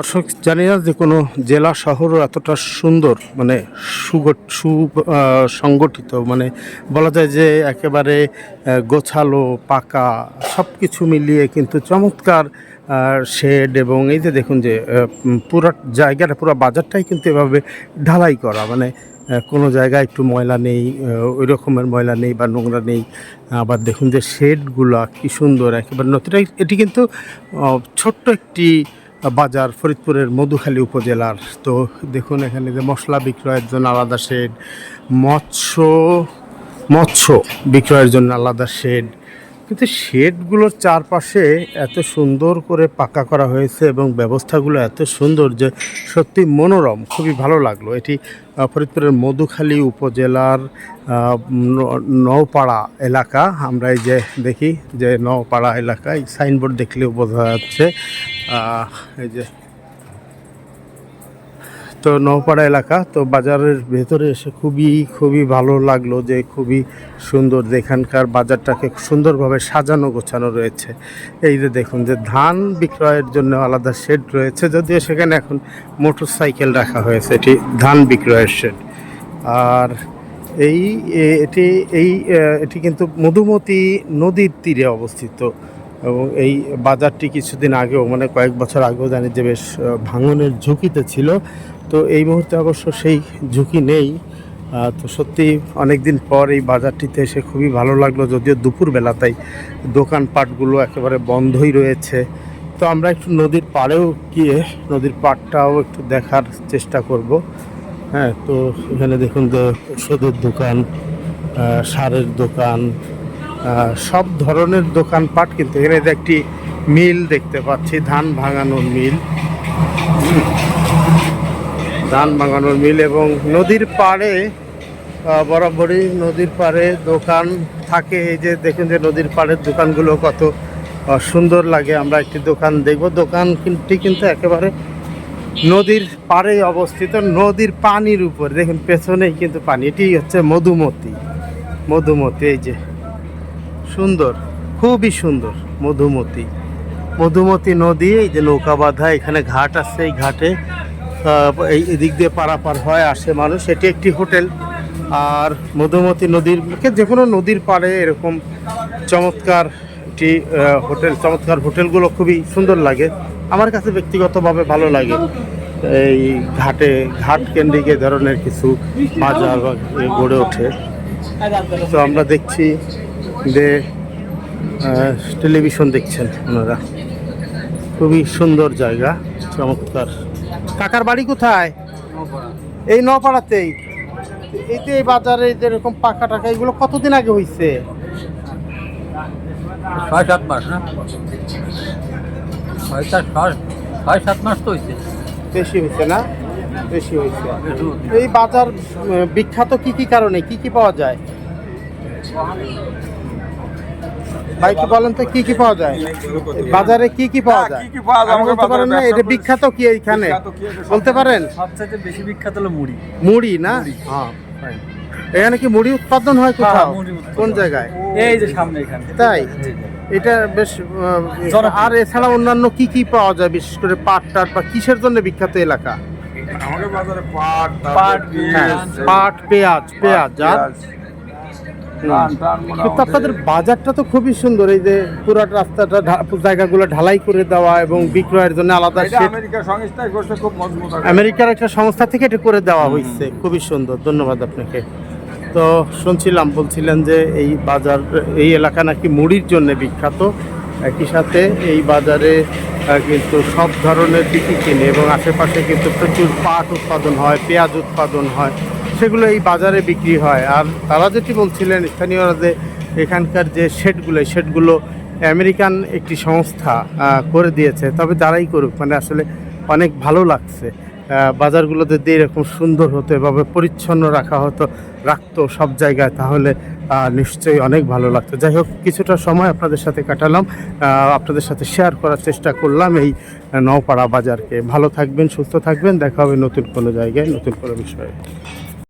দর্শক, জানি না যে কোনো জেলা শহরও এতটা সুন্দর মানে সু সংগঠিত মানে বলা যায় যে একেবারে গোছালো, পাকা সব কিছু মিলিয়ে কিন্তু চমৎকার শেড এবং এই যে দেখুন যে পুরো জায়গাটা, পুরো বাজারটাই কিন্তু এভাবে ঢালাই করা মানে কোনো জায়গায় একটু ময়লা নেই ওই রকমের ময়লা নেই বা নোংরা নেই। আবার দেখুন যে শেডগুলো কি সুন্দর, একেবারে নতুন, এটি কিন্তু ছোট্ট একটি বাজার ফরিদপুরের মধুখালী উপজেলার। তো দেখুন এখানে যে মশলা বিক্রয়ের জন্য আলাদা শেড মৎস্য মৎস্য বিক্রয়ের জন্য আলাদা শেড কিন্তু শেডগুলোর চারপাশে এত সুন্দর করে পাকা করা হয়েছে এবং ব্যবস্থাগুলো এত সুন্দর যে সত্যি মনোরম, খুবই ভালো লাগল। এটি ফরিদপুরের মধুখালী উপজেলার নওপাড়া এলাকা। আমরা এই যে দেখি যে নওপাড়া এলাকায় সাইনবোর্ড দেখলেও বোঝা যাচ্ছে এই যে তো নওপাড়া এলাকা, তো বাজারের ভেতরে এসে খুবই খুবই ভালো লাগল যে খুবই সুন্দর এখানকার বাজারটাকে সুন্দরভাবে সাজানো গোছানো রয়েছে। এই যে দেখুন যে ধান বিক্রয়ের জন্য আলাদা শেড রয়েছে, যদিও সেখানে এখন মোটর সাইকেল রাখা হয়েছে, এটি ধান বিক্রয়ের শেড আর এই এটি এই এটি কিন্তু মধুমতি নদীর তীরে অবস্থিত। এবং এই বাজারটি কিছুদিন আগেও মানে কয়েক বছর আগেও জানি যে বেশ ভাঙনের ঝুঁকিতে ছিল। তো এই মুহূর্তে অবশ্য সেই ঝুঁকি নেই। তো সত্যি অনেক দিন পর এই বাজারটিতে এসে খুবই ভালো লাগল, যদিও দুপুরবেলা তাই দোকানপাটগুলো একেবারে বন্ধই রয়েছে। তো আমরা একটু নদীর পাড়েও গিয়ে নদীর পাড়টাও একটু দেখার চেষ্টা করব। হ্যাঁ তো এখানে দেখুন যে ওষুধের দোকান সারের দোকান সব ধরনের দোকানপাট কিন্তু এখানে একটি মিল দেখতে পাচ্ছি, ধান ভাঙানোর মিল। ধান ভাঙানোর মিল এবং নদীর পাড়ে বরাবরই নদীর পাড়ে দোকান থাকে। এই যে দেখুন যে নদীর পাড়ের দোকানগুলো কত সুন্দর লাগে। আমরা একটি দোকান দেখব। দোকান কিন্তু কিন্তু একেবারে নদীর পাড়ে অবস্থিত, নদীর পানির উপর। দেখুন, পেছনেই কিন্তু পানি। এটি হচ্ছে মধুমতি। মধুমতি, এই যে। সুন্দর, খুবই সুন্দর, মধুমতি। মধুমতি নদী, এই যে নৌকা বাঁধা, এখানে ঘাট আছে এই ঘাটে। এই এদিক দিয়ে পারাপার হয়, আসে মানুষ। এটি একটি হোটেল। আর মধুমতি নদীর যে কোনো নদীর পাড়ে এরকম চমৎকার একটি হোটেল, চমৎকার হোটেলগুলো খুবই সুন্দর লাগে। আমার কাছে ব্যক্তিগতভাবে ভালো লাগে। এই ঘাটে, ঘাট কেন্দ্রিক ধরনের কিছু বাজার গড়ে ওঠে। তো আমরা দেখছি যে টেলিভিশন দেখছেন ওনারা। খুবই সুন্দর জায়গা চমৎকার। কাকার বাড়ি কোথায়? এই নপাড়াতেই। এই যে এই বাজারে যেরকম পাকা টাকা এগুলো কতদিন আগে হইছে? ছয় সাত মাস না? ছয় সাত ছয় সাত মাস তো হয়েছে বেশি হয়েছে না? বেশি হয়েছে এই বাজার বিখ্যাত কি কি কারণে? কি কি পাওয়া যায়? ভাই কি বলেন তো কি কি পাওয়া যায়? বাজারে কি কি পাওয়া যায়? কি কি পাওয়া যায়? বলতে পারেন না এটা বিখ্যাত কি এইখানে? বলতে পারেন? সবচেয়ে বেশি বিখ্যাত হলো মুড়ি। মুড়ি না? হ্যাঁ। এখানে কি মুড়ি উৎপাদন হয় কোথাও? হ্যাঁ, মুড়ি উৎপাদন। কোন জায়গায়? এই যে সামনে এখানে। তাই। এটা বেশ আর এছাড়া অন্যান্য কি কি পাওয়া যায় বিশেষ করে পাট টাট বা কিসের জন্য বিখ্যাত এলাকা? আমাদের বাজারে পাট পাট, হ্যাঁ, পেঁয়াজ, পেঁয়াজ আর? কিন্তু আপনাদের বাজারটা তো খুবই সুন্দর এই যে পুরাট রাস্তাটা জায়গাগুলো ঢালাই করে দেওয়া এবং বিক্রয়ের জন্য আলাদা। আমেরিকার একটা সংস্থা থেকে এটা করে দেওয়া হয়েছে খুবই সুন্দর ধন্যবাদ আপনাকে। তো শুনছিলাম বলছিলেন যে এই বাজার এই এলাকা নাকি মুড়ির জন্য বিখ্যাত। একই সাথে এই বাজারে কিন্তু সব ধরনের দিকই কিনে এবং আশেপাশে কিন্তু প্রচুর পাট উৎপাদন হয় পেঁয়াজ উৎপাদন হয়। সেগুলো এই বাজারে বিক্রি হয়। আর তারা যেটি বলছিলেন স্থানীয়রা যে এখানকার যে শেডগুলো শেডগুলো আমেরিকান একটি সংস্থা করে দিয়েছে। তবে তারাই করুক মানে আসলে অনেক ভালো লাগছে। আহ, বাজারগুলো যদি এরকম সুন্দর হতো এভাবে পরিচ্ছন্ন রাখা হতো রাখতো সব জায়গায় তাহলে নিশ্চয়ই অনেক ভালো লাগতো। যাই হোক কিছুটা সময় আপনাদের সাথে কাটালাম। আপনাদের সাথে শেয়ার করার চেষ্টা করলাম এই নওপাড়া বাজারকে। ভালো থাকবেন সুস্থ থাকবেন। দেখা হবে নতুন কোনো জায়গায় নতুন কোনো বিষয়ে।